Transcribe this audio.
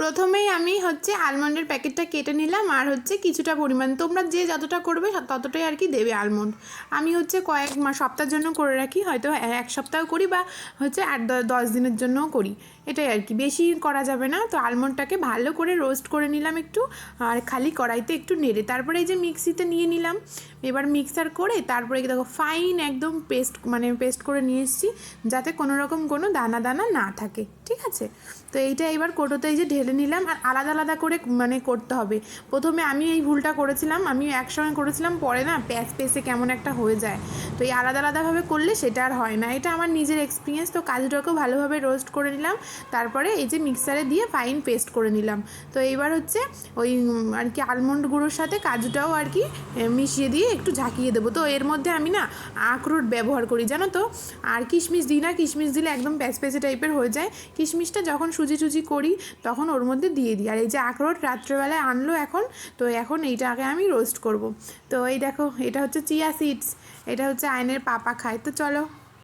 প্রথমেই আমি হচ্ছে আলমন্ডের প্যাকেটটা কেটে নিলাম আর হচ্ছে কিছুটা পরিমাণ, তোমরা যে যতটা করবে ততটাই আর কি দেবে আলমন্ড আমি হচ্ছে কয়েক মাস সপ্তাহের জন্য করে রাখি, হয়তো এক সপ্তাহ করি বা হচ্ছে আট দশ দিনের জন্যও করি। এটাই আর কি, বেশি করা যাবে না। তো আলমন্ডটাকে ভালো করে রোস্ট করে নিলাম একটু, আর খালি কড়াইতে একটু নেড়ে, তারপরে এই যে মিক্সিতে নিয়ে নিলাম, এবার মিক্সার করে তারপরে দেখো ফাইন একদম পেস্ট মানে পেস্ট করে নিয়ে এসেছি, যাতে কোনো রকম কোনো দানা দানা না থাকে, ঠিক আছে? তো এইটা এবার কোটোতে এই যে ঢেলে নিলাম আর আলাদা আলাদা করে মানে করতে হবে। প্রথমে আমি এই ভুলটা করেছিলাম, আমি একসঙ্গে করেছিলাম, পরে না প্যাচ পেসে কেমন একটা হয়ে যায়। তো এই আলাদা আলাদাভাবে করলে সেটা আর হয় না। এটা আমার নিজের এক্সপিরিয়েন্স তো কাজুটাকেও ভালোভাবে রোস্ট করে নিলাম, তারপরে এই যে মিক্সারে দিয়ে ফাইন পেস্ট করে নিলাম। তো এইবার হচ্ছে ওই আর কি আলমন্ড গুঁড়োর সাথে কাজুটাও আর কি মিশিয়ে দিয়ে একটু ঝাঁকিয়ে দেবো। তো এর মধ্যে আমি না আখরোট ব্যবহার করি, জানো তো? আর কিশমিশ দিই না, কিশমিশ দিলে একদম প্যাচপ্যাচে টাইপের হয়ে যায়। কিশমিশটা যখন সুজি সুজি করি, তখন ওর মধ্যে দিয়ে দিই। আর এই যে আখরোট রাত্রেবেলায় আনলো এখন, তো এখন এইটাকে আমি রোস্ট করব। তো এই দেখো, এটা হচ্ছে চিয়া সিডস এটা হচ্ছে আয়নের পাপা খায়। তো চলো